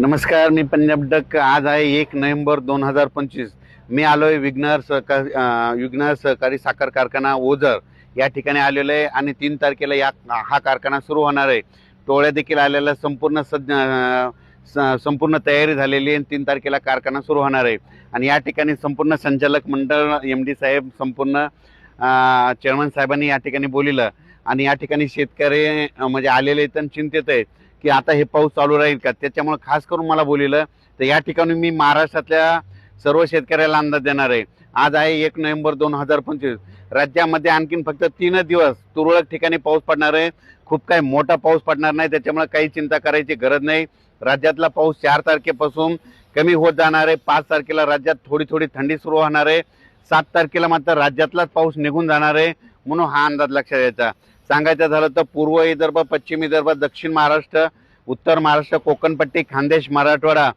नमस्कार मी पंजाब डक. आज आहे एक नोव्हेंबर दोन हजार पंचवीस. मी आलो आहे विघ्नर सहकार विघ्नर सहकारी साखर कारखाना ओझर. या ठिकाणी आलेलो आहे आणि तीन तारखेला या हा कारखाना सुरू होणार आहे. टोळ्या देखील आलेला संपूर्ण सज्ज स- संपूर्ण तयारी झालेली आहे तीन तारखेला कारखाना सुरू होणार आहे. आणि या ठिकाणी संपूर्ण संचालक मंडळ एम डी साहेब संपूर्ण चेअरमन साहेबांनी या ठिकाणी बोलिलं. आणि या ठिकाणी शेतकरी म्हणजे आलेले आहेत आणि चिंतेत आहेत की आता हे पाऊस चालू राहील का? त्याच्यामुळे खास करून मला बोलिलं तर या ठिकाणी मी महाराष्ट्रातल्या सर्व शेतकऱ्याला अंदाज देणार आहे. आज आहे एक नोव्हेंबर दोन हजार पंचवीस. राज्यामध्ये आणखीन फक्त तीनच दिवस तुरळक ठिकाणी पाऊस पडणार आहे. खूप काही मोठा पाऊस पडणार नाही. त्याच्यामुळे काही चिंता करायची गरज नाही. राज्यातला पाऊस चार तारखेपासून कमी होत जाणार आहे. पाच तारखेला राज्यात थोडी थोडी थंडी सुरू होणार आहे. सात तारखेला मात्र राज्यातलाच पाऊस निघून जाणार आहे. म्हणून हा अंदाज लक्षात यायचा सांगायचं झालं तर पूर्व विदर्भ पश्चिम विदर्भ दक्षिण महाराष्ट्र उत्तर महाराष्ट्र कोकणपट्टी खानदेश मराठवाडा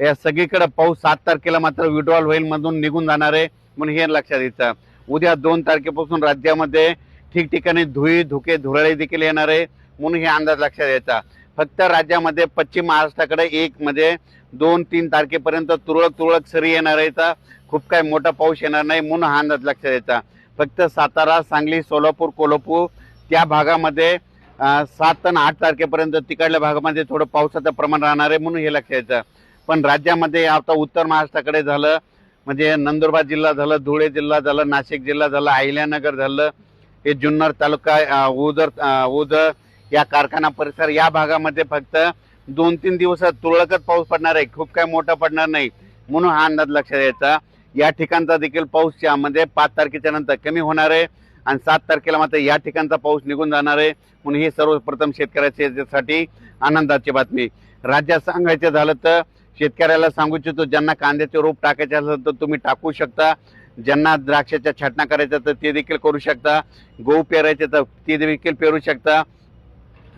या सगळीकडे पाऊस सात तारखेला मात्र विड्रॉल होईल मधून निघून जाणार आहे म्हणून हे लक्षात यायचं उद्या दोन तारखेपासून राज्यामध्ये ठिकठिकाणी धुळी धुके धुराळे देखील येणार आहे म्हणून हे अंदाज लक्षात यायचा फक्त राज्यामध्ये पश्चिम महाराष्ट्राकडे एक म्हणजे दोन तीन तारखेपर्यंत तुरळक तुरळक सरी येणार आहे. खूप काही मोठा पाऊस येणार नाही म्हणून हा अंदाज लक्षात यायचा फक्त सातारा सांगली सोलापूर कोल्हापूर त्या भागामध्ये सात आणि आठ तारखेपर्यंत तिकडल्या भागामध्ये थोडं पावसाचं प्रमाण राहणार आहे म्हणून हे लक्षात यायचं पण राज्यामध्ये आता उत्तर महाराष्ट्राकडे झालं म्हणजे नंदुरबार जिल्हा झालं धुळे जिल्हा झालं नाशिक जिल्हा झालं अहिल्यानगर झालं हे जुन्नर तालुका उदर उदर या कारखाना परिसर या भागामध्ये फक्त दोन तीन दिवसात तुरळकच पाऊस पडणार आहे. खूप काही मोठा पडणार नाही. म्हणून हा अंदाज लक्षात यायचा या ठिकाणचा देखील पाऊस यामध्ये पाच तारखेच्या नंतर कमी होणार आहे. आणि सात तारखेला मात्र या ठिकाणचा पाऊस निघून जाणार आहे. म्हणून ही सर्वप्रथम शेतकऱ्याच्यासाठी आनंदाची बातमी. राज्यात सांगायचं झालं तर शेतकऱ्याला सांगू इच्छितो ज्यांना कांद्याचे रोप टाकायचे असेल तर तुम्ही टाकू शकता. ज्यांना द्राक्षाच्या छाटणा करायच्या तर ते देखील करू शकता. गहू पेरायचे तर ते देखील पेरू शकता.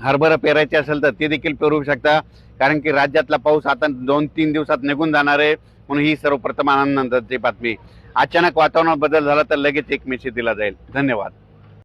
हरभरा पेरायचे असेल तर ते देखील पेरू शकता. कारण की राज्यातला पाऊस आता दोन तीन दिवसात निघून जाणार आहे. म्हणून ही सर्वप्रथम आनंदाची बातमी. अचानक वातावरणात बदल झाला तर लगेच एक मेसेज दिला जाईल. धन्यवाद.